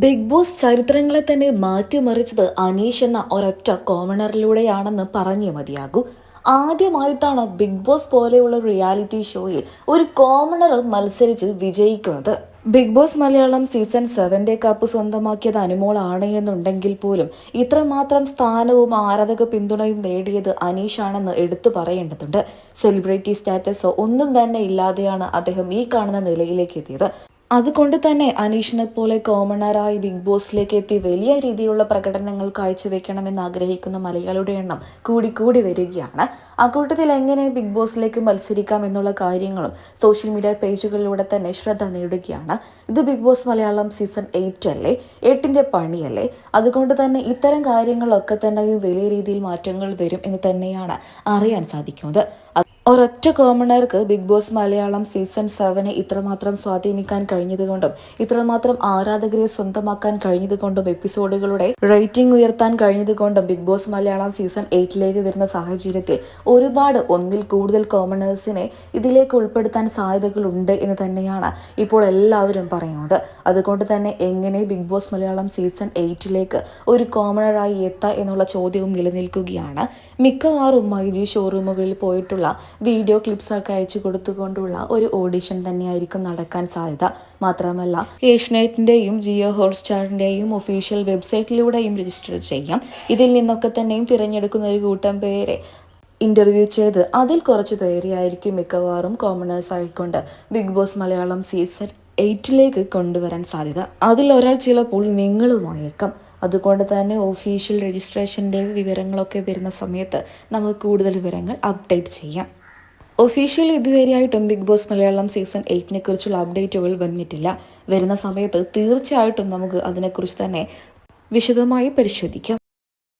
Big boss ചരിത്രങ്ങളെ തന്നെ മാറ്റിമറിച്ചത് അനീഷ് എന്ന ഒരൊറ്റ കോമണറിലൂടെയാണെന്ന് പറഞ്ഞേ മതിയാകൂ. ആദ്യമായിട്ടാണ് ബിഗ് ബോസ് പോലെയുള്ള റിയാലിറ്റി ഷോയിൽ ഒരു കോമണർ മത്സരിച്ച് വിജയിക്കുന്നത്. ബിഗ് ബോസ് മലയാളം സീസൺ സെവന്റെ കപ്പ് സ്വന്തമാക്കിയത് അനുമോളാണ് എന്നുണ്ടെങ്കിൽ പോലും ഇത്രമാത്രം സ്ഥാനവും ആരാധക പിന്തുണയും നേടിയത് അനീഷാണെന്ന് എടുത്തു പറയേണ്ടതുണ്ട്. സെലിബ്രിറ്റി സ്റ്റാറ്റസോ ഒന്നും തന്നെ ഇല്ലാതെയാണ് അദ്ദേഹം ഈ കാണുന്ന നിലയിലേക്ക് എത്തിയത്. അതുകൊണ്ട് തന്നെ അനീഷിനെ പോലെ കോമണറായി ബിഗ് ബോസിലേക്ക് എത്തി വലിയ രീതിയിലുള്ള പ്രകടനങ്ങൾ കാഴ്ചവെക്കണമെന്ന് ആഗ്രഹിക്കുന്ന മലയാളിയുടെ എണ്ണം കൂടിക്കൂടി വരികയാണ്. അക്കൂട്ടത്തിൽ എങ്ങനെ ബിഗ് ബോസിലേക്ക് മത്സരിക്കാം എന്നുള്ള കാര്യങ്ങളും സോഷ്യൽ മീഡിയ പേജുകളിലൂടെ തന്നെ ശ്രദ്ധ നേടുകയാണ്. ഇത് Bigg Boss Malayalam season eight അല്ലേ? എട്ടിന്റെ പണിയല്ലേ? അതുകൊണ്ട് തന്നെ ഇത്തരം കാര്യങ്ങളൊക്കെ തന്നെ വലിയ രീതിയിൽ മാറ്റങ്ങൾ വരും എന്ന് തന്നെയാണ് അറിയാൻ സാധിക്കുന്നത്. ഒരൊറ്റ കോമണർക്ക് ബിഗ് ബോസ് മലയാളം സീസൺ സെവനെ ഇത്രമാത്രം സ്വാധീനിക്കാൻ കഴിഞ്ഞതുകൊണ്ടും ഇത്രമാത്രം ആരാധകരെ സ്വന്തമാക്കാൻ കഴിഞ്ഞതുകൊണ്ടും എപ്പിസോഡുകളുടെ റേറ്റിംഗ് ഉയർത്താൻ കഴിഞ്ഞതുകൊണ്ടും ബിഗ് ബോസ് മലയാളം സീസൺ എയ്റ്റിലേക്ക് വരുന്ന സാഹചര്യത്തിൽ ഒരുപാട് ഒന്നിൽ കൂടുതൽ കോമണേഴ്സിനെ ഇതിലേക്ക് ഉൾപ്പെടുത്താൻ സാധ്യതകളുണ്ട് എന്ന് തന്നെയാണ് ഇപ്പോൾ എല്ലാവരും പറയുന്നത്. അതുകൊണ്ട് തന്നെ എങ്ങനെ ബിഗ് ബോസ് മലയാളം സീസൺ എയ്റ്റിലേക്ക് ഒരു കോമണറായി എത്താം എന്നുള്ള ചോദ്യവും നിലനിൽക്കുകയാണ്. മിക്കവാറും മൈജി ഷോറൂമുകളിൽ പോയിട്ടുള്ള വീഡിയോ ക്ലിപ്സൊക്കെ അയച്ചു കൊടുത്തുകൊണ്ടുള്ള ഒരു ഓഡിഷൻ തന്നെയായിരിക്കും നടക്കാൻ സാധ്യത. മാത്രമല്ല ഏഷ്യനെറ്റിന്റെയും ജിയോ ഹോട്ട്സ്റ്റാറിന്റെയും ഒഫീഷ്യൽ വെബ്സൈറ്റിലൂടെയും രജിസ്റ്റർ ചെയ്യാം. ഇതിൽ നിന്നൊക്കെ തന്നെയും തിരഞ്ഞെടുക്കുന്ന ഒരു കൂട്ടം പേരെ ഇന്റർവ്യൂ ചെയ്ത് അതിൽ കുറച്ച് പേരെയായിരിക്കും മിക്കവാറും കോമണേഴ്സ് ആയിക്കൊണ്ട് ബിഗ് ബോസ് മലയാളം സീസൺ എയ്റ്റിലേക്ക് കൊണ്ടുവരാൻ സാധ്യത. അതിൽ ഒരാൾ ചിലപ്പോൾ നിങ്ങളുമായേക്കാം. അതുകൊണ്ട് തന്നെ ഒഫീഷ്യൽ രജിസ്ട്രേഷന്റെ വിവരങ്ങളൊക്കെ വരുന്ന സമയത്ത് നമുക്ക് കൂടുതൽ വിവരങ്ങൾ അപ്ഡേറ്റ് ചെയ്യാം. ഒഫീഷ്യൽ ഇതുവരെയായിട്ടും ബിഗ് ബോസ് മലയാളം സീസൺ എയ്റ്റിനെ കുറിച്ചുള്ള അപ്ഡേറ്റുകൾ വന്നിട്ടില്ല. വരുന്ന സമയത്ത് തീർച്ചയായിട്ടും നമുക്ക് അതിനെക്കുറിച്ച് തന്നെ വിശദമായി പരിശോധിക്കാം.